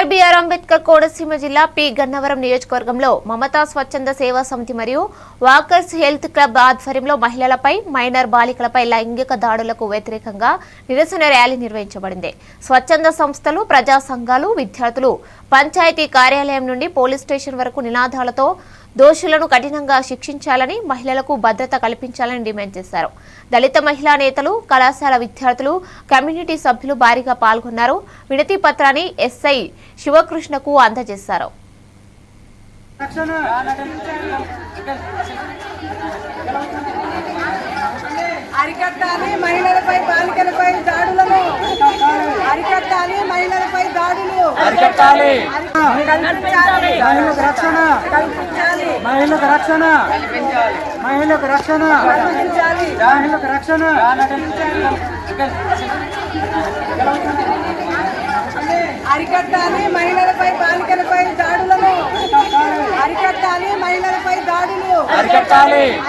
Doctor BR Ambedkar Konaseema జిల్లా P Gannavaram నియోజకవర్గంలో మమతా స్వచ్ఛంద సేవా సమితి మరియు వాకర్స్ హెల్త్ క్లబ్ ఆధ్వర్యంలో మహిళలపై మైనర్ బాలికలపై లైంగిక దాడులకు వ్యతిరేకంగా నిరసన ర్యాలీ నిర్వహించబడింది. స్వచ్ఛంద సంస్థలు ప్రజా సంఘాలు విద్యార్థులు పంచాయతీ కార్యాలయం నుండి పోలీస్ స్టేషన్ వరకు నినాదాలతో దోషులను కఠినంగా శిక్షించాలని మహిళలకు భద్రత కల్పించాలని డిమాండ్ చేశారు. దళిత మహిళా నేతలు కళాశాల విద్యార్థులు కమ్యూనిటీ సభ్యులు భారీగా పాల్గొన్నారు. వినతి పత్రాన్ని ఎస్ఐ శివకృష్ణకు అందజేశారు. అరికట్టాలి మహిళలపై బాలికలపై దాడులను అరికట్టాలి మహిళలపై కల్పించాలి. మహిళలకు రక్షణ. మహిళలకు రక్షణ. మహిళలకు రక్షణ. మహిళలకు రక్షణ. అరికట్టాలి మహిళలపై బాలికలపై దాడులను. అరికట్టాలి మహిళలపై దాడులు. అరికట్టాలి.